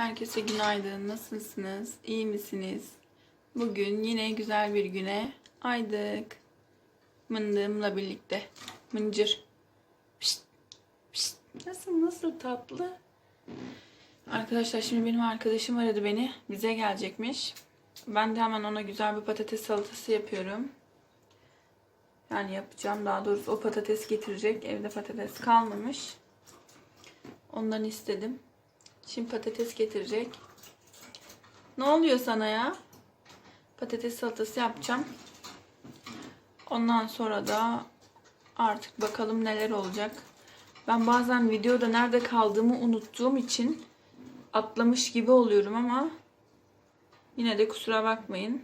Herkese günaydın. Nasılsınız? İyi misiniz? Bugün yine güzel bir güne aydık. Mındığımla birlikte. Mıncır. Pişt, pişt. Nasıl nasıl tatlı? Arkadaşlar şimdi benim arkadaşım aradı beni. Bize gelecekmiş. Ben de hemen ona güzel bir patates salatası yapıyorum. Yani yapacağım. Daha doğrusu o patates getirecek. Evde patates kalmamış. Ondan istedim. Şimdi patates getirecek. Ne oluyor sana ya? Patates salatası yapacağım. Ondan sonra da artık bakalım neler olacak. Ben bazen videoda nerede kaldığımı unuttuğum için atlamış gibi oluyorum ama yine de kusura bakmayın.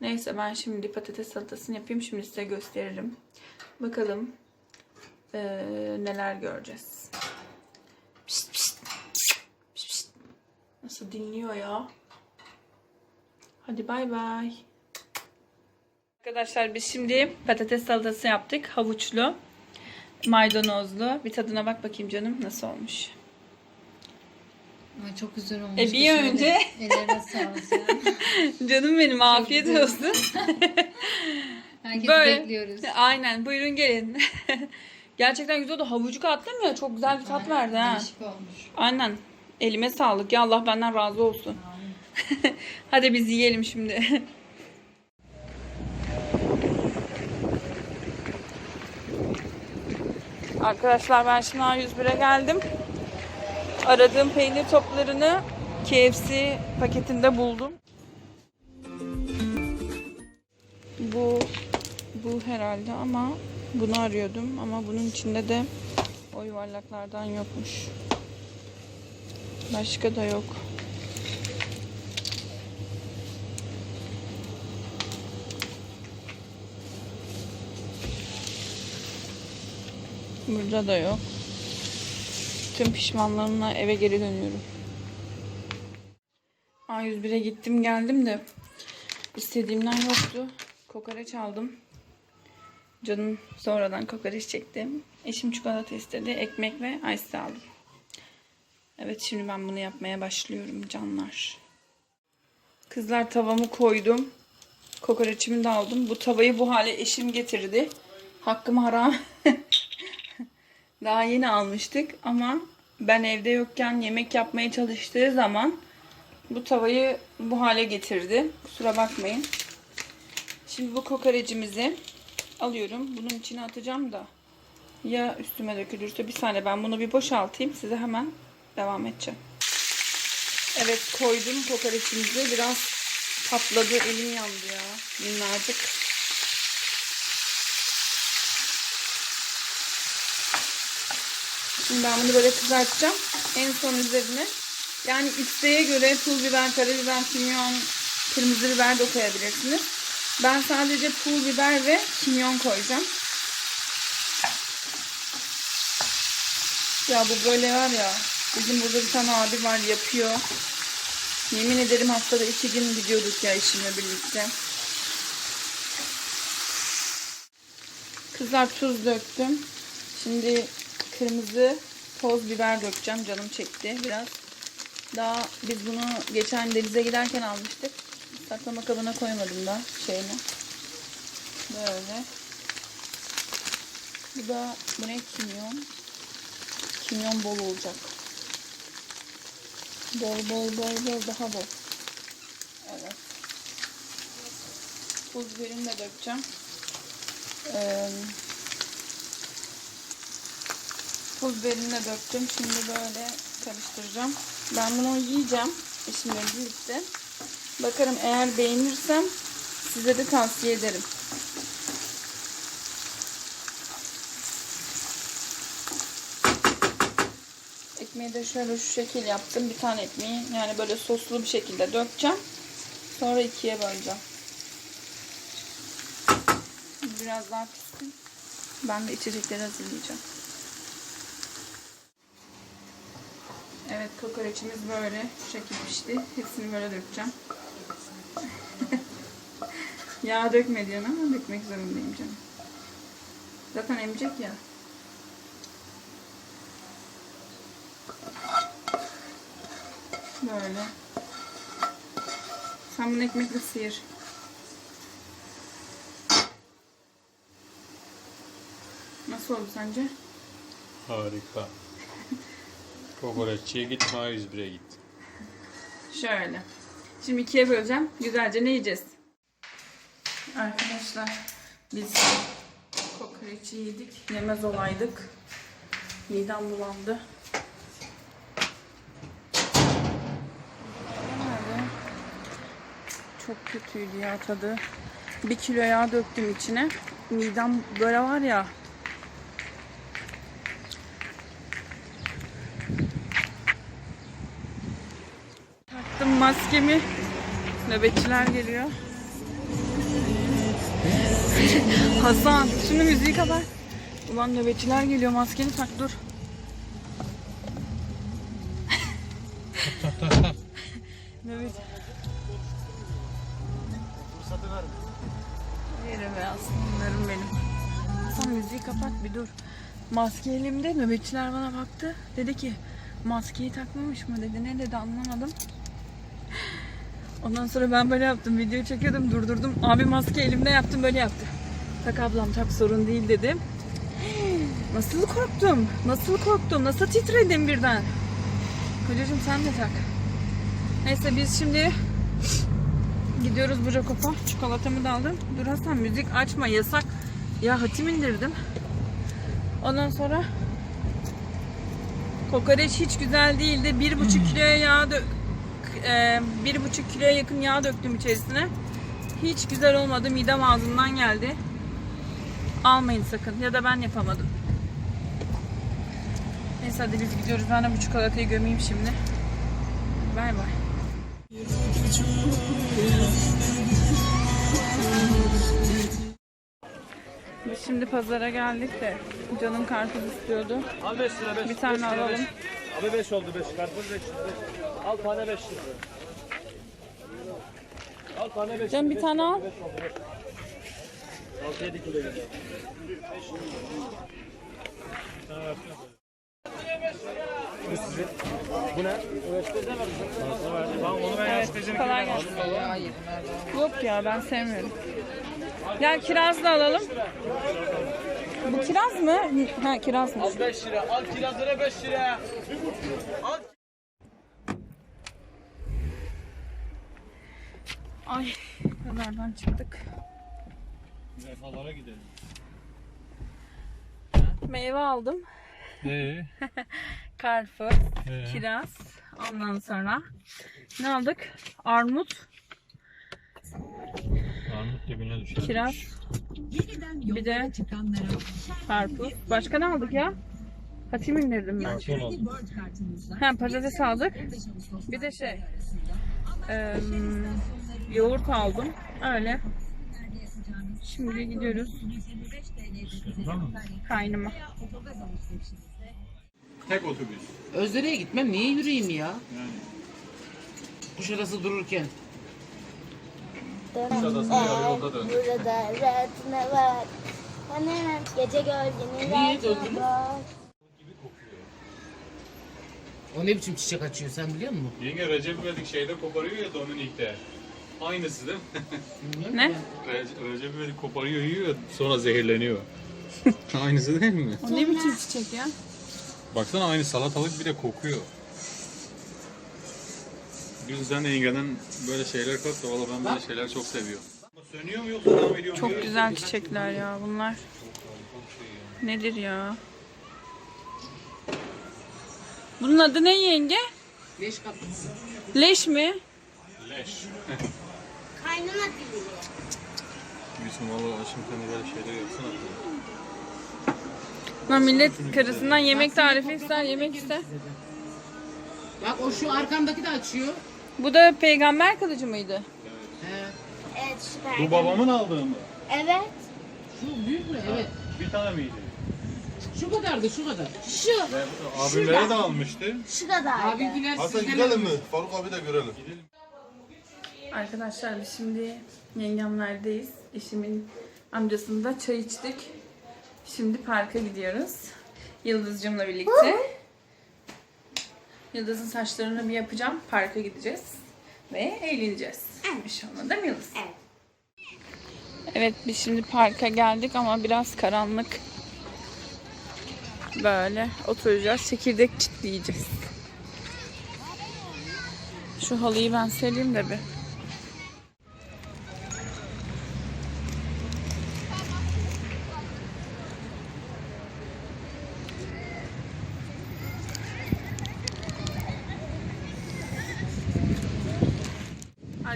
Neyse ben şimdi patates salatasını yapayım. Şimdi size gösteririm. Bakalım eee, neler göreceğiz. Pişt, pişt. Nasıl dinliyor ya? Hadi bay bay. Arkadaşlar biz şimdi patates salatası yaptık. Havuçlu, maydanozlu. Bir tadına bak bakayım canım nasıl olmuş. Ay çok güzel olmuş. E, bir önce- Ellerine sağlık ya. Canım benim afiyet olsun. Herkesi Böyle. bekliyoruz. Aynen buyurun gelin. Gerçekten güzel oldu. Havucu kattım ya çok güzel bir tat Aynen, verdi ha. Değişik olmuş. Aynen. Elime sağlık ya Allah benden razı olsun. Hadi biz yiyelim şimdi. Arkadaşlar ben şimdi A101'e geldim. Aradığım peynir toplarını KFC paketinde buldum. Bu bu herhalde ama bunu arıyordum ama bunun içinde de o yuvarlaklardan yokmuş. Başka da yok. Burada da yok. Tüm pişmanlığımla eve geri dönüyorum. A101'e gittim geldim de istediğimden yoktu. Kokoreç aldım. Canım sonradan kokoreç çektim. Eşim çikolata istedi. Ekmek ve ice aldım. Evet şimdi ben bunu yapmaya başlıyorum canlar. Kızlar tavamı koydum. Kokoreçimi de aldım. Bu tavayı bu hale eşim getirdi. Hakkımı haram. Daha yeni almıştık ama ben evde yokken yemek yapmaya çalıştığı zaman bu tavayı bu hale getirdi. Kusura bakmayın. Şimdi bu kokorecimizi alıyorum. Bunun içine atacağım da ya üstüme dökülürse bir saniye ben bunu bir boşaltayım. Size hemen devam edeceğim. Evet koydum kokoreçimizi. Biraz patladı. Elim yandı ya. Minnacık. Şimdi ben bunu böyle kızartacağım. En son üzerine yani isteğe göre pul biber, karabiber, kimyon, kırmızı biber de koyabilirsiniz. Ben sadece pul biber ve kimyon koyacağım. Ya bu böyle var ya. Bizim burada bir tane abi var yapıyor. Yemin ederim haftada iki gün gidiyorduk ya eşimle birlikte. Kızlar tuz döktüm. Şimdi kırmızı toz biber dökeceğim. Canım çekti biraz. Daha biz bunu geçen denize giderken almıştık. Saklama kabına koymadım da şeyini. Böyle. Bu da bu ne kimyon? Kimyon bol olacak. Bol bol bol bol daha bol. Evet. Pul biberini de dökeceğim. Ee, pul biberini de döktüm. Şimdi böyle karıştıracağım. Ben bunu yiyeceğim eşimle birlikte. Bakarım eğer beğenirsem size de tavsiye ederim. Ekmeği de şöyle şu şekil yaptım. Bir tane ekmeği yani böyle soslu bir şekilde dökeceğim. Sonra ikiye böleceğim. Biraz daha pişsin. Ben de içecekleri hazırlayacağım. Evet kokoreçimiz böyle şu şekil pişti. Hepsini böyle dökeceğim. Yağ dökme diyorsun ama dökmek zorundayım canım. Zaten emecek ya. Böyle. Sen bunu ekmekle sıyır. Nasıl oldu sence? Harika. Kokoreççiye git, A101'e git. Şöyle. Şimdi ikiye böleceğim. Güzelce ne yiyeceğiz? Arkadaşlar biz kokoreçi yedik. Yemez olaydık. Midem bulandı. Nerede? Çok kötüydü ya tadı. Bir kilo yağ döktüm içine. Midem böyle var ya. Taktım maskemi. Nöbetçiler geliyor. Hasan, şunu müziği kapat. Ulan nöbetçiler geliyor, maskeni tak dur. Nöbet. Yerim be aslanlarım benim. Hasan müziği kapat bir dur. Maske elimde, nöbetçiler bana baktı. Dedi ki, maskeyi takmamış mı dedi. Ne dedi anlamadım. Ondan sonra ben böyle yaptım. Video çekiyordum durdurdum. Abi maske elimde yaptım böyle yaptı. Tak ablam tak sorun değil dedim. Nasıl korktum? Nasıl korktum? Nasıl titredim birden? Kocacığım sen de tak. Neyse biz şimdi gidiyoruz bu Jacob'a. Çikolatamı da aldım. Dur Hasan müzik açma yasak. Ya hatim indirdim. Ondan sonra kokoreç hiç güzel değildi. Bir buçuk kiloya yağ dö- e, bir buçuk kiloya yakın yağ döktüm içerisine. Hiç güzel olmadı. Midem ağzımdan geldi. Almayın sakın. Ya da ben yapamadım. Neyse hadi biz gidiyoruz. Ben de bu çikolatayı gömeyim şimdi. Bay bay. Şimdi pazara geldik de canım karpuz istiyordu. Al 5 lira 5. Bir tane alalım. Abi 5 oldu 5. Karpuz 5 lira. Al tane 5 lira. Al tane 5 Canım bir tane al. 6 7 kilo gidiyor. Bu sizin. Bu ne? Tamam onu ben Evet, kolay gelsin. Yok ya ben sevmiyorum. Gel kiraz da alalım. Bu kiraz mı? Ha kirazmış. Al 5 lira. Al kirazlara 5 lira. Ay pazardan çıktık. Defalara gidelim. Meyve aldım. Ee? Karpuz, Ee? kiraz. Ondan sonra ne aldık? Armut, Armut dibine düşer. kiraz. Bir de karpuz. Başka ne aldık ya? Hatim indirdim ben. Ha patates aldık. Bir de şey eee, yoğurt aldım. Öyle. Şimdi gidiyoruz Tamam. kaynıma. Tek otobüs. Özdere'ye gitmem. Niye yürüyeyim ya? Yani. Kuşadası dururken. Kuşadası'na yarı yolda döndük. Burada retne var. Gece gölgenin var. O ne biçim çiçek açıyor sen biliyor musun? Yenge Recep İvedik şeyde koparıyor ya Dominik'te. Aynısı değil mi? Ne? Re- Recep İvedik koparıyor yiyor sonra zehirleniyor. Aynısı değil mi? O ne biçim çiçek ya? Baksana aynı salatalık bir de kokuyor. De yengeden böyle şeyler kat da valla ben böyle şeyler çok seviyorum. Sönüyor mu yoksa devam ediyor mu? Çok güzel çiçekler ya bunlar. Nedir ya? Bunun adı ne yenge? Leş kapısı. Leş mi? Leş. Kaynana dili. Gülsüm valla sen de böyle şeyler yapsana. Lan millet karısından yemek tarifi ister, yemek ister. Bak o şu arkamdaki de açıyor. Bu da peygamber kılıcı mıydı? He. Evet süper. Bu babamın aldığı mı? Evet. Şu büyük mü? Evet. Bir tane miydi? Şu kadardı şu kadar. Şu. Abimlere de almıştı. Şu kadardı. Abinkiler Hasan sizden gidelim mi? Faruk abi de görelim. Arkadaşlar biz şimdi yengemlerdeyiz. Eşimin amcasında çay içtik. Şimdi parka gidiyoruz. Yıldızcığımla birlikte. Yıldız'ın saçlarını bir yapacağım. Parka gideceğiz. Ve eğleneceğiz. İnşallah değil mi Yıldız? Evet. Evet biz şimdi parka geldik ama biraz karanlık. Böyle oturacağız. Çekirdek çitleyeceğiz. Şu halıyı ben sereyim de bir.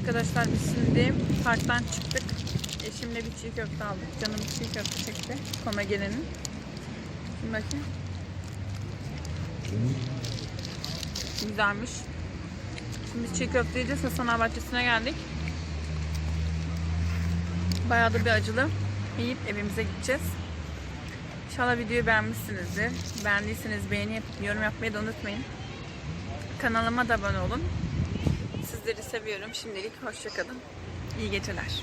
Arkadaşlar biz şimdi parktan çıktık. Eşimle bir çiğ köfte aldık. Canım çiğ köfte çekti. Kona gelenin. Şimdi bakayım. Güzelmiş. Şimdi çiğ köfte yiyeceğiz. Hasan bahçesine geldik. Bayağı da bir acılı. Yiyip evimize gideceğiz. İnşallah videoyu beğenmişsinizdir. Beğendiyseniz beğeni yapıp yorum yapmayı da unutmayın. Kanalıma da abone olun. Sizleri seviyorum. Şimdilik hoşçakalın. İyi geceler.